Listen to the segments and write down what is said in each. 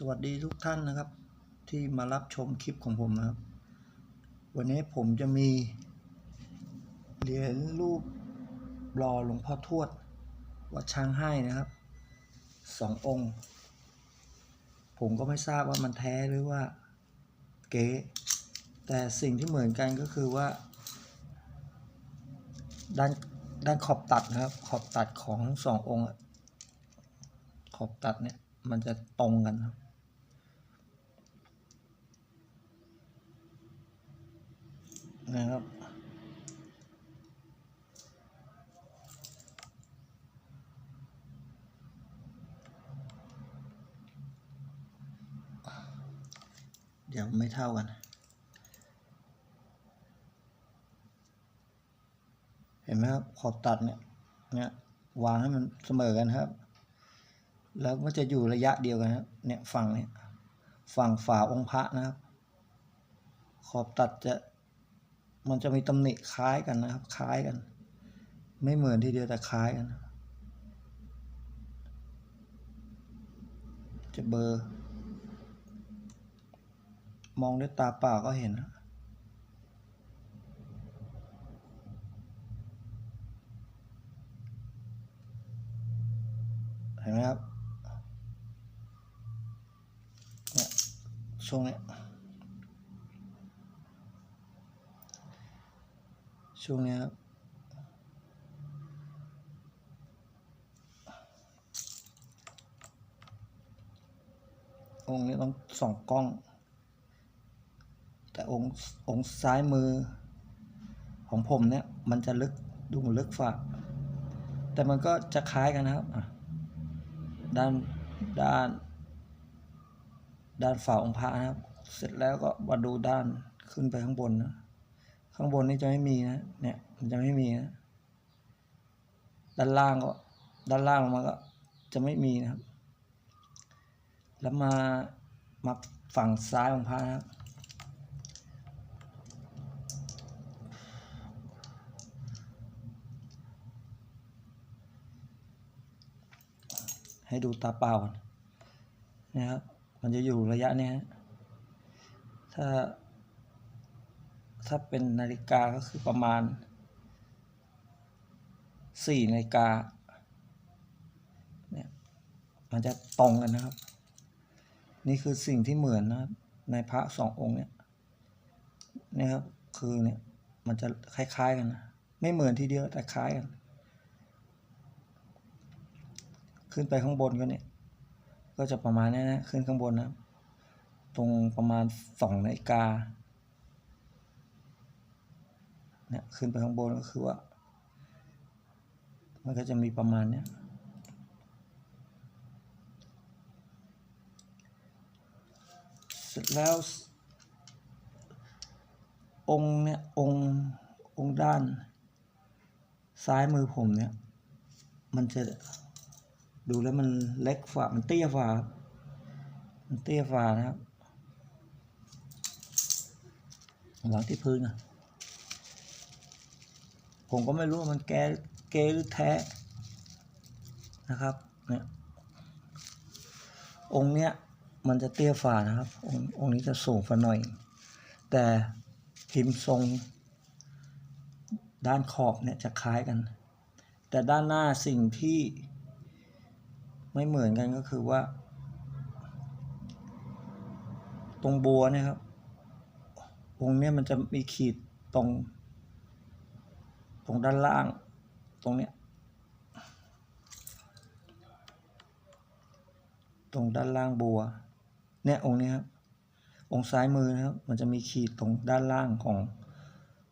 สวัสดีทุกท่านนะครับ ที่มารับชมคลิปของผมนะครับ วันนี้ผมจะมี เหรียญรูปรอหลวงพ่อทวด วัดช้างให้นะครับสององค์ ผมก็ไม่ทราบว่ามันแท้หรือว่าเก๊แต่สิ่งที่เหมือนกันก็คือว่า ด้านด้านขอบตัดนะครับ ขอบตัดของทั้งสององค์ขอบตัดเนี่ยมันจะตรงกันครับ นะครับ เดี๋ยวไม่เท่ากัน เห็นไหมครับ ขอบตัดเนี่ยเนี่ยวางให้มันเสมอกันครับ แล้วก็จะอยู่ระยะเดียวกันครับ เนี่ยฝั่งเนี่ยฝั่งฝาองค์พระนะครับ ขอบตัดจะ มันจะมีตำหนิคล้ายกันนะครับ คล้ายกัน ไม่เหมือนทีเดียวแต่คล้ายกัน จะเบอร์ มองด้วยตาเปล่าก็เห็นนะเห็นไหมครับเนี่ยช่วงเนี้ ช่วงนี้องค์นี้ต้องส่องกล้อง แต่องค์องค์ซ้ายมือ ของผมเนี่ย มันจะลึกดูเหมือนลึกฝ่าแต่มันก็จะคล้ายกันนะครับด้านด้าน ด้านฝาองค์พระนะครับ เสร็จแล้วก็มาดูด้านขึ้นไปข้างบนนะ ข้างบนนี่จะไม่มีนะ เนี่ยมันจะไม่มีนะ ด้านล่างก็ ด้านล่างลงมาก็ จะไม่มีนะครับ แล้วมา มาฝั่งซ้ายของพระนะครับให้ดูตาเปล่าก่อนนะครับ มันจะอยู่ระยะนี้ฮะถ้า ถ้าเป็นนาฬิกาก็คือประมาณสี่นาฬิกาเนี่ยมันจะตรงกันนะครับ นี่คือสิ่งที่เหมือนนะครับในพระสององค์เนี่ยนี่ครับคือเนี่ยมันจะคล้าย ๆ กันนะไม่เหมือนทีเดียวแต่คล้ายกัน ขึ้นไปข้างบนก็เนี่ย ก็จะประมาณนี้นะขึ้นข้างบนนะ ตรงประมาณสองนาฬิกา เนี่ยขึ้นไปข้างบนก็คือว่า มันก็จะมีประมาณเนี้ยเสร็จแล้ว องเนี่ยององด้านซ้ายมือผมเนี่ย มันจะดูแล้วมันเล็กฝ่ามันเตี้ยฝ่ามันเตี้ยฝ่านะครับวางที่พื้นนะ ผมก็ไม่รู้ว่ามันแกเกหรือแท้นะครับเนี่ยองค์เนี้ยมันจะเตี้ยฝ่านะครับ องค์องค์นี้จะสูงฝ่าหน่อย แต่พิมพ์ทรง ด้านขอบเนี่ยจะคล้ายกัน แต่ด้านหน้าสิ่งที่ไม่เหมือนกันก็คือว่า ตรงบัวเนี่ยครับองค์เนี้ยมันจะมีขีดตรง ตรงด้านล่าง ตรงเนี้ยตรงด้านล่างบัว เนี่ยองค์นี้ครับองค์ซ้ายมือนะครับ มันจะมีขีดตรงด้านล่างของ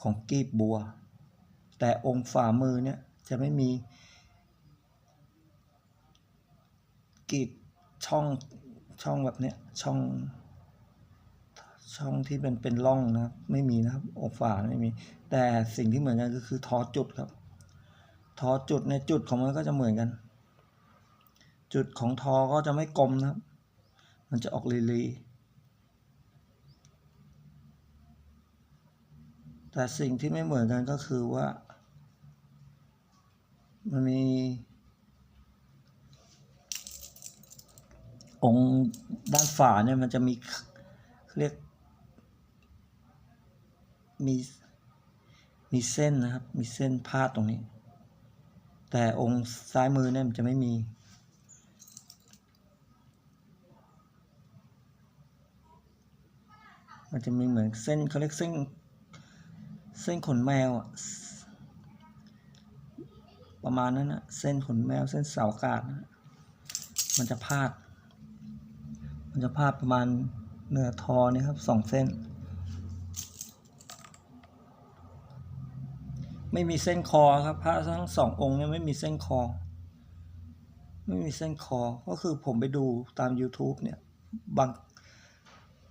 ของกีบบัว แต่องค์ฝ่ามือเนี่ยจะไม่มีกีดช่องช่องแบบเนี้ยช่อง ช่องที่เป็นเป็นร่องนะครับ ไม่มีนะครับอกฝาไม่มี แต่สิ่งที่เหมือนกันก็คือทอจุดครับทอจุดในจุดของมันก็จะเหมือนกัน จุดของทอก็จะไม่กลมนะครับ มันจะออกลีๆแต่สิ่งที่ไม่เหมือนกันก็คือว่า มันมี องค์ด้านฝาเนี่ยมันจะมีเรียก มีมีเส้นนะครับ มีเส้นพาดตรงนี้ แต่องค์ซ้ายมือเนี่ยมันจะไม่มี มันจะมีเหมือนเส้นเขาเรียกเส้น เส้นขนแมวอะประมาณนั้นนะเส้นขนแมวเส้นเสาอากาศนะมันจะพาด มันจะพาดประมาณเหนือทอเนี่ยครับสองเส้น ไม่มีเส้นคอครับพระทั้งสององค์เนี่ยไม่มีเส้นคอ ไม่มีเส้นคอ ก็คือผมไปดูตาม YouTube เนี่ยบาง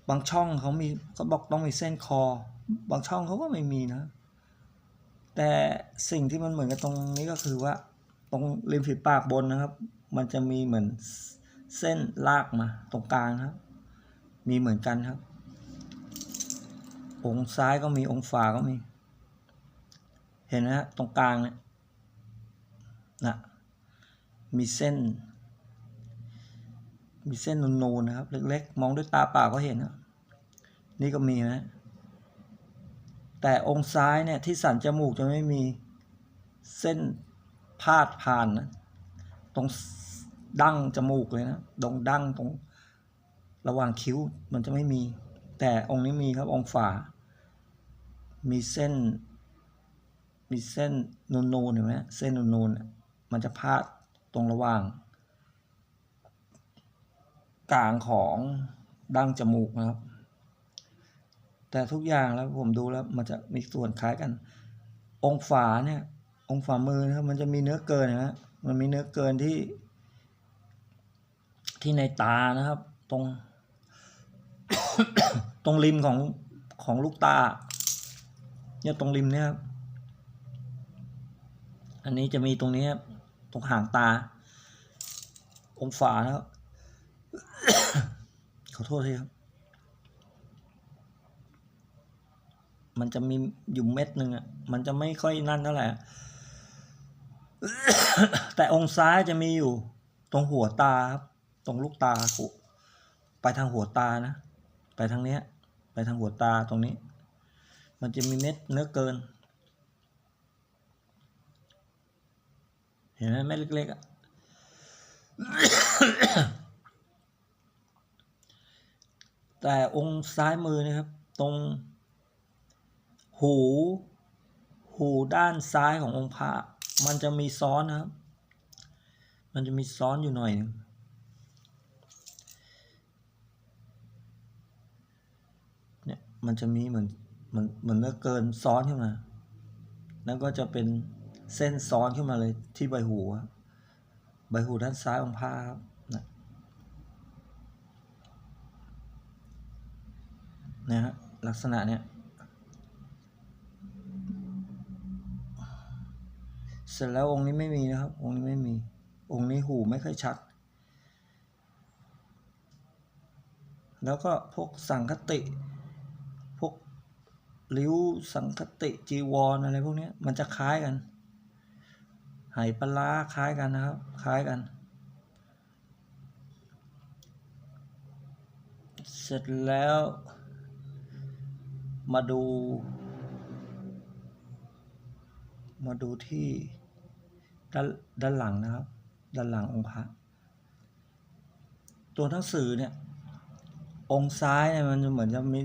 บางช่องเขามีเขาบอกต้องมีเส้นคอ บางช่องเขาก็ไม่มีนะ แต่สิ่งที่มันเหมือนกับตรงนี้ก็คือว่า ตรงริมฝีปากบนนะครับ มันจะมีเหมือนเส้นลากมาตรงกลางครับ มีเหมือนกันครับ องค์ซ้ายก็มีองค์ฝาก็มี เห็นไหมฮะตรงกลางเนี่ยนะมีเส้น มีเส้นนูนๆนะครับ เล็กๆ มองด้วยตาเปล่าก็เห็นนะนี่ก็มีนะแต่องค์ซ้ายเนี่ยที่สันจมูกจะไม่มีเส้นพาดผ่านนะตรงดั้งจมูกเลยนะตรงดั้งตรงระหว่างคิ้วมันจะไม่มี แต่องค์นี้มีครับองค์ฝา มีเส้น มีเส้นนูนๆเห็นไหมเส้นนูนๆน่ะมันจะพาดตรงระหว่าง กลางของดั้งจมูกนะครับ แต่ทุกอย่างแล้วผมดูแล้วมันจะมีส่วนคล้ายกัน องฝาเนี่ยองฝ่ามือนะครับมันจะมีเนื้อเกินนะฮะมันมีเนื้อเกินที่ ที่ในตานะครับ ตรง ตรงริมของของลูกตา เนี่ยตรงริมเนี่ยครับ อันนี้จะมีตรงนี้ครับตรงหางตา องค์ฝานะครับขอโทษทีครับ มันจะมีอยู่เม็ดหนึ่งอะ มันจะไม่ค่อยนั่นเท่าไหร่แต่องค์ซ้ายจะมีอยู่ ตรงหัวตาครับ ตรงลูกตาไปทางหัวตานะ ไปทางเนี้ย ไปทางหัวตาตรงนี้ มันจะมีเม็ดเนื้อเกิน เห็นไหมเม็ดเล็กๆอะแต่องค์ซ้ายมือนะครับ ตรง หู หูด้านซ้ายขององค์พระมันจะมีซ้อนนะครับ มันจะมีซ้อนอยู่หน่อยหนึงเนี่ยมันจะมีเหมือนเหมือนเหมือนเนื้อเกินซ้อนขึ้นมา แล้วก็จะเป็น เส้นซ้อนขึ้นมาเลยที่ใบหูใบหูด้านซ้ายของผ้าครับนะนะฮะลักษณะเนี้ยเสร็จแล้วองค์นี้ไม่มีนะครับ องค์นี้ไม่มี องค์นี้หูไม่ค่อยชัด แล้วก็พวกสังคติ พวกริ้วสังคติจีวรอะไรพวกนี้มันจะคล้ายกัน ไหปลาคล้ายกันนะครับ คล้ายกัน เสร็จแล้ว มาดู มาดูที่ด้านด้านหลังนะครับ ด้านหลังองค์พระตัวหนังสือเนี่ย องค์ซ้ายเนี่ยมันจะเหมือนจะมี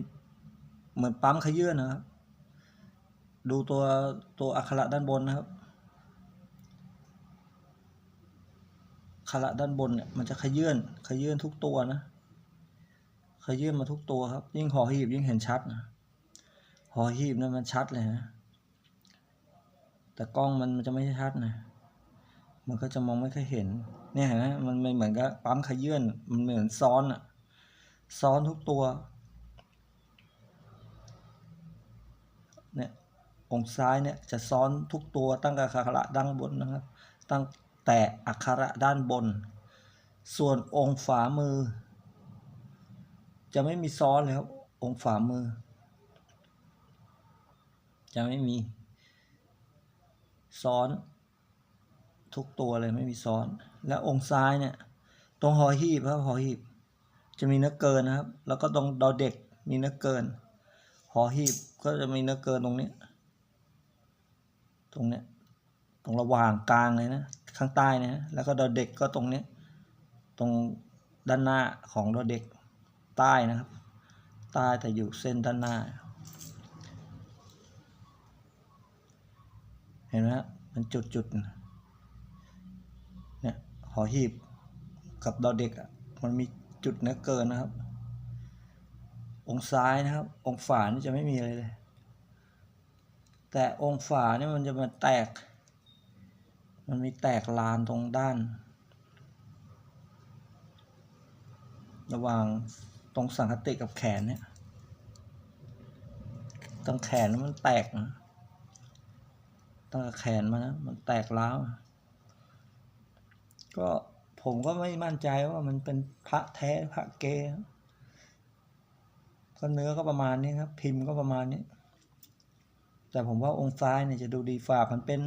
เหมือนปั๊มขยื่นนะครับ ดูตัวตัวอักขระด้านบนนะครับ อักขระด้านบนเนี่ยมันจะขยื่นขยื่นทุกตัวนะขยื่นมาทุกตัวครับ ยิ่งหอหีบยิ่งเห็นชัดนะหอหีบเนี่ยมันชัดเลยนะแต่กล้องมันมันจะไม่ชัดนะมันก็จะมองไม่ค่อยเห็น เนี่ยนไหมมันไม่เหมือนกับปั๊มขยื่นมันเหมือนซ้อนอะซ้อนทุกตัวเนี่ยองค์ซ้ายเนี่ยจะซ้อนทุกตัวตั้งแต่อักขระด้านบนนะครับ ตั้ง แต่อักขระด้านบน ส่วนองค์ฝามือ จะไม่มีซ้อนเลยครับองค์ฝามือ จะไม่มี ซ้อน ทุกตัวเลยไม่มีซ้อน และองค์ซ้ายเนี่ย ตรงหอหีบครับหอหีบ จะมีเนื้อเกินนะครับ แล้วก็ตรงดอเด็กมีเนื้อเกินหอหีบก็จะมีเนื้อเกินตรงนี้ ตรงเนี้ยตรงระหว่างกลางเลยนะ ข้างใต้นะแล้วก็ดอเด็กก็ตรงนี้ ตรงด้านหน้าของดอเด็กใต้นะครับ ใต้แต่อยู่เส้นด้านหน้า เห็นไหมฮะมันจุดจุดเนี่ยหอหีบกับดอเด็กอะมันมีจุดเนื้อเกินนะครับ องซ้ายนะครับ องฝานี่จะไม่มีอะไรเลย แต่องฝานี่มันจะมาแตก มันมีแตกลานตรงด้าน ระหว่างตรงสังคติกับแขนเนี่ย ตรงแขนมันแตกนะตั้งแต่แขนมานะมันแตกร้าว ก็ผมก็ไม่มั่นใจว่ามันเป็นพระแท้พระเกนะก็เนื้อก็ประมาณนี้ครับ พิมพ์ก็ประมาณนี้ แต่ผมว่าองค์ซ้ายเนี่ยจะดูดีฝ่ามันเป็น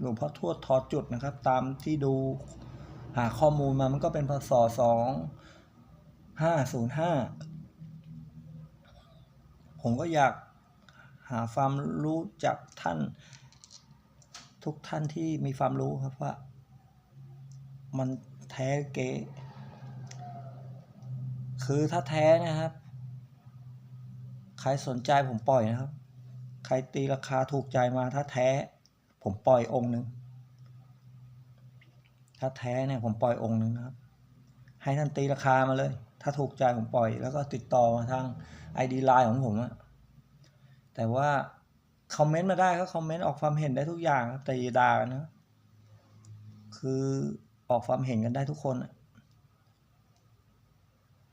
หลวงพ่อทวดทอจุดนะครับ ตามที่ดูหาข้อมูลมามันก็เป็นพศสองห้าศูนย์ห้าผมก็อยากหาความรู้จากท่านทุกท่านที่มีความรู้ครับว่า มันแท้เก๊คือถ้าแท้นะครับ ใครสนใจผมปล่อยนะครับ ใครตีราคาถูกใจมาถ้าแท้ ผมปล่อยองค์หนึ่งถ้าแท้เนี่ยผมปล่อยองค์หนึ่งนะครับ ให้ท่านตีราคามาเลย ถ้าถูกใจผมปล่อย แล้วก็ติดต่อมาทางไอดีไลน์ของผมอะแต่ว่าคอมเมนต์มาได้ก็คอมเมนต์ออกความเห็นได้ทุกอย่างแต่อย่าด่ากันนะ คือออกความเห็นกันได้ทุกคนอะ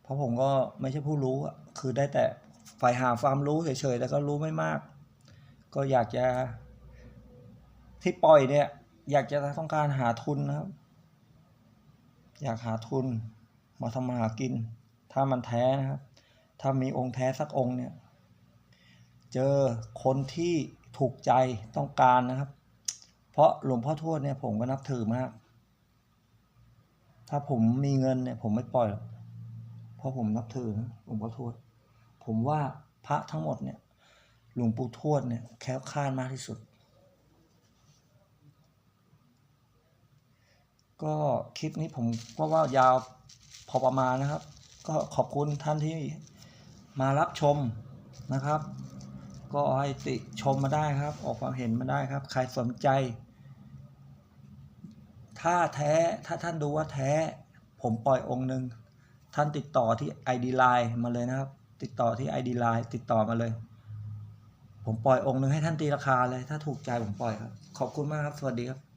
เพราะผมก็ไม่ใช่ผู้รู้อะคือได้แต่ฝ่ายหาความรู้เฉยๆแต่ก็รู้ไม่มาก ก็อยากจะ ที่ปล่อยเนี่ย อยากจะต้องการหาทุนนะครับ อยากหาทุน มาทำมาหากิน ถ้ามันแท้นะครับ ถ้ามีองค์แท้สักองค์เนี่ย เจอคนที่ถูกใจต้องการนะครับ เพราะหลวงพ่อทวดเนี่ยผมก็นับถือมาก ถ้าผมมีเงินเนี่ยผมไม่ปล่อยหรอกเพราะผมนับถือหลวงพ่อทวด ผมว่าพระทั้งหมดเนี่ยหลวงปู่ทวดเนี่ยแคล้วคลาดมากที่สุด ก็คลิปนี้ผมก็ว่ายาวพอประมาณนะครับ ก็ขอบคุณท่านที่มารับชมนะครับ ก็ให้ติชมมาได้ครับ ออกความเห็นมาได้ครับ ใครสนใจ ถ้าแท้ถ้าท่านดูว่าแท้ ผมปล่อยองค์หนึ่งท่านติดต่อที่ ID Line มาเลยนะครับ ติดต่อที่ ID Line ติดต่อมาเลย ผมปล่อยองค์หนึ่งให้ท่านตีราคาเลย ถ้าถูกใจผมปล่อยครับ ขอบคุณมากครับ สวัสดีครับ